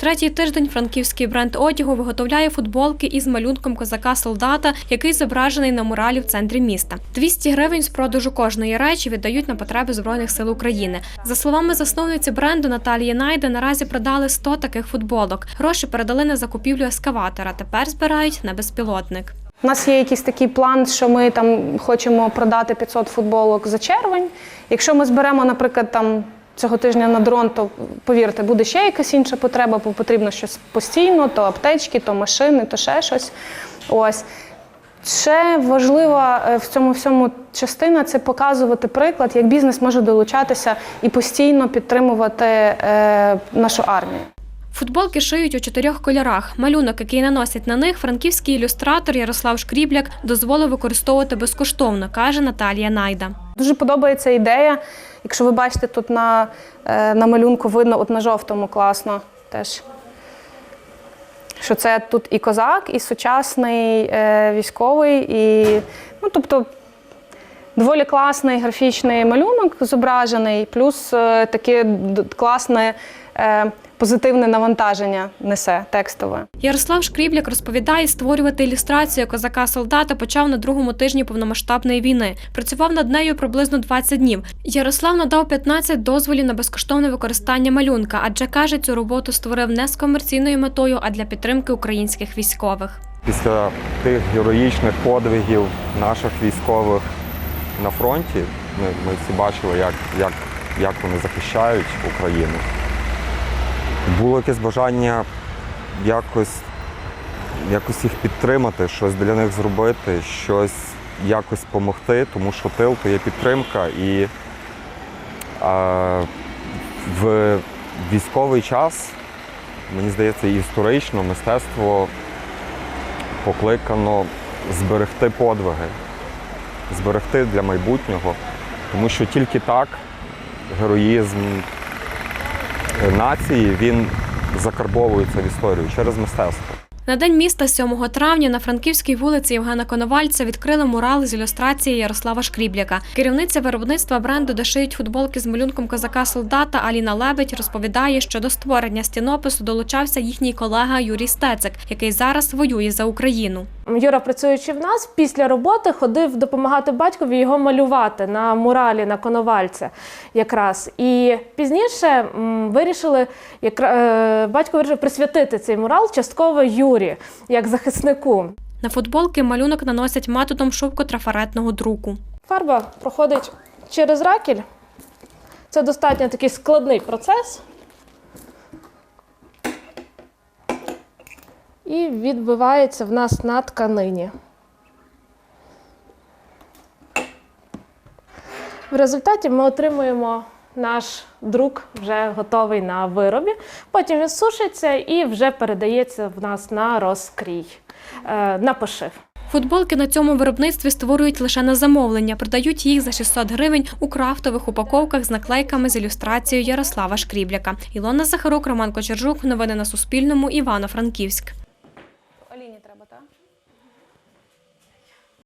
Третій тиждень франківський бренд одягу виготовляє футболки із малюнком козака-солдата, який зображений на муралі в центрі міста. 200 гривень з продажу кожної речі віддають на потреби Збройних сил України. За словами засновниці бренду Наталії Найде, наразі продали 100 таких футболок. Гроші передали на закупівлю ескаватора. Тепер збирають на безпілотник. У нас є якийсь такий план, що ми там хочемо продати 500 футболок за червень. Якщо ми зберемо, наприклад, там цього тижня на дрон, то повірте, буде ще якась інша потреба, бо потрібно щось постійно, то аптечки, то машини, то ще щось. Ось. Ще важлива е, в цьому всьому частина це показувати приклад, як бізнес може долучатися і постійно підтримувати е, нашу армію. Футболки шиють у чотирьох кольорах. Малюнок, який наносять на них, франківський ілюстратор Ярослав Шкрібляк дозволив використовувати безкоштовно, каже Наталія Найда. Дуже подобається ідея. Якщо ви бачите, тут на, е, на малюнку видно, от на жовтому класно теж. Що це тут і козак, і сучасний е, військовий, і ну, тобто доволі класний графічний малюнок зображений, плюс е, таке класне е, позитивне навантаження несе текстове. Ярослав Шкрібляк розповідає, створювати ілюстрацію козака-солдата почав на другому тижні повномасштабної війни. Працював над нею приблизно 20 днів. Ярослав надав 15 дозволів на безкоштовне використання малюнка, адже каже, цю роботу створив не з комерційною метою, а для підтримки українських військових. Після тих героїчних подвигів наших військових на фронті, ми, всі бачили, як, як, як вони захищають Україну. Було якесь бажання якось, якось їх підтримати, щось для них зробити, щось якось допомогти, тому що тил то є підтримка. І а, в військовий час, мені здається, історично мистецтво покликано зберегти подвиги, зберегти для майбутнього, тому що тільки так героїзм нації він закарбовується в історію через мистецтво. На день міста 7 травня на франківській вулиці Євгена Коновальця відкрили мурал з ілюстрації Ярослава Шкрібляка. Керівниця виробництва бренду, де шиють футболки з малюнком козака-солдата Аліна Лебедь розповідає, що до створення стінопису долучався їхній колега Юрій Стецик, який зараз воює за Україну. Юра, працюючи в нас, після роботи ходив допомагати батькові його малювати на муралі на Коновальця якраз. І пізніше вирішили, якра- е, батько вирішив присвятити цей мурал частково Юрі, як захиснику. На футболки малюнок наносять методом шовко-трафаретного друку. Фарба проходить через ракель. Це достатньо такий складний процес. І відбивається в нас на тканині. В результаті ми отримуємо наш друк вже готовий на виробі. Потім він сушиться і вже передається в нас на розкрій, е, на пошив. Футболки на цьому виробництві створюють лише на замовлення, продають їх за 600 гривень у крафтових упаковках з наклейками з ілюстрацією Ярослава Шкрібляка. Ілона Захарук, Роман Кочержук. Новини на Суспільному. Івано-Франківськ.